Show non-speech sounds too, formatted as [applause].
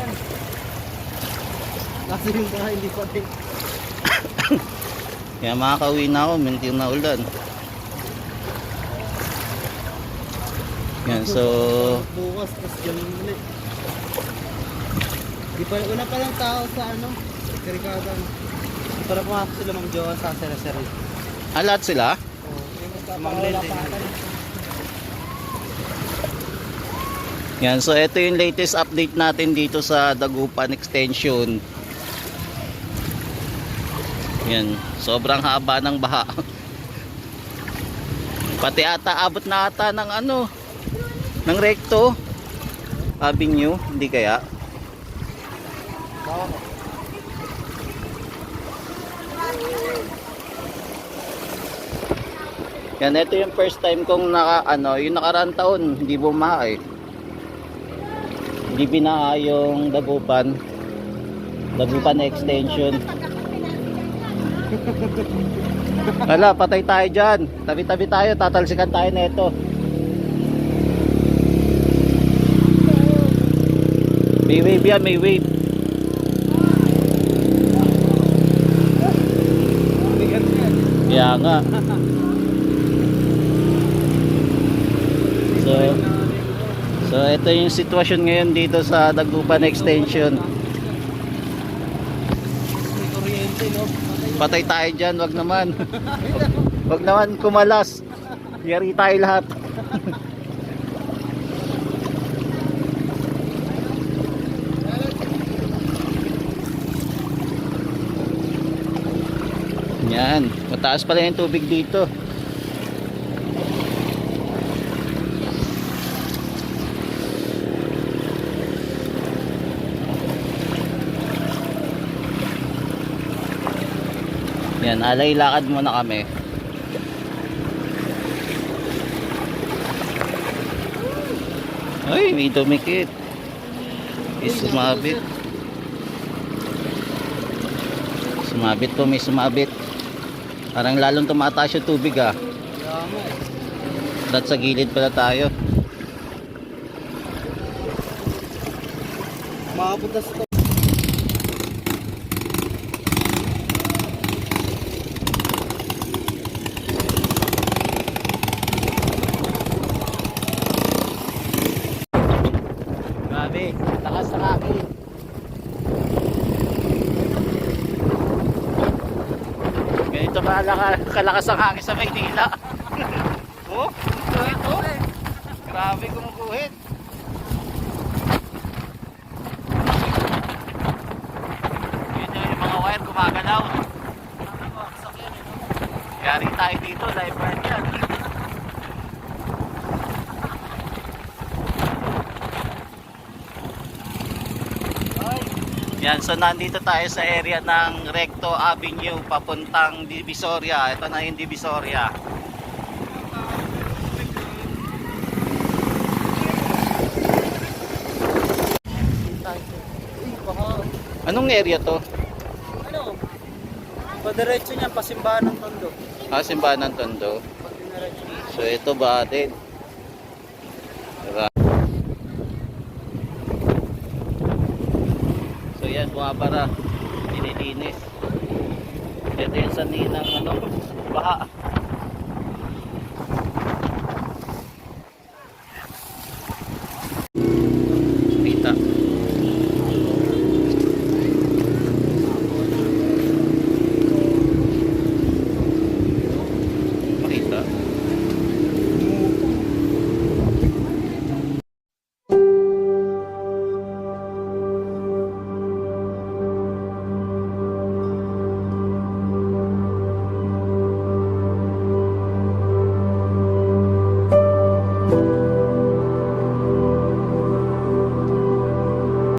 yan. Kasi yung bahay hindi pa din. Kaya makakauwi na ako, mintir na ulan. Yan, so... Bukas, tapos ganun ulit. Di pa, wala pa lang tao sa ano, Karikada. Di pa na pumasok sila mang Jowa sa seri-seri. Ah, lahat sila? Oo, mga lente. Yan, so ito yung latest update natin dito sa Dagupan Extension. Yan, sobrang haba ng baha. [laughs] Pati ata abot na ata ng ano, ng recto. Avenue, hindi kaya? Yan, ito yung first time kong naka, ano, yung nakaraan taon, hindi bumaha eh. Hindi binaha yung Dagupan. Dagupan extension. Wala, patay tayo dyan. Tabi-tabi tayo, tatalsikan tayo na ito. May wave yan, may wave. Kaya nga. So, so ito yung sitwasyon ngayon dito sa Dagupan extension. Patay tayo dyan, wag naman. [laughs] wag naman kumalas. Yari tayo lahat. [laughs] Yan, mataas pala yung tubig dito. Yan, alay lakad muna kami. Ay, may dumikit. Is sumabit. Sumabit po, may sumabit. Parang lalong tumataas yung tubig ah. Dapat sa gilid pala tayo. Makapunta sa to. Grabe, lakas ng hangin. Ganito kalaka, kalakas ang hangin sa Maynila. [laughs] oh, ito, ito. Grabe kumukuhit. Yun yung mga wire gumagalaw. Yari tayo dito, live bird yan. Yan, so nandito tayo sa area ng Recto Avenue papuntang Divisoria. Ito na yung Divisoria. Anong area to? ano? Padiretso niya, pasimbahan ng tondo. Ah, simbahan ng Tondo. So ito ba din? Diba? Bumabara. Nililinis. Ito yung sanhi ng ano, baha. Kita.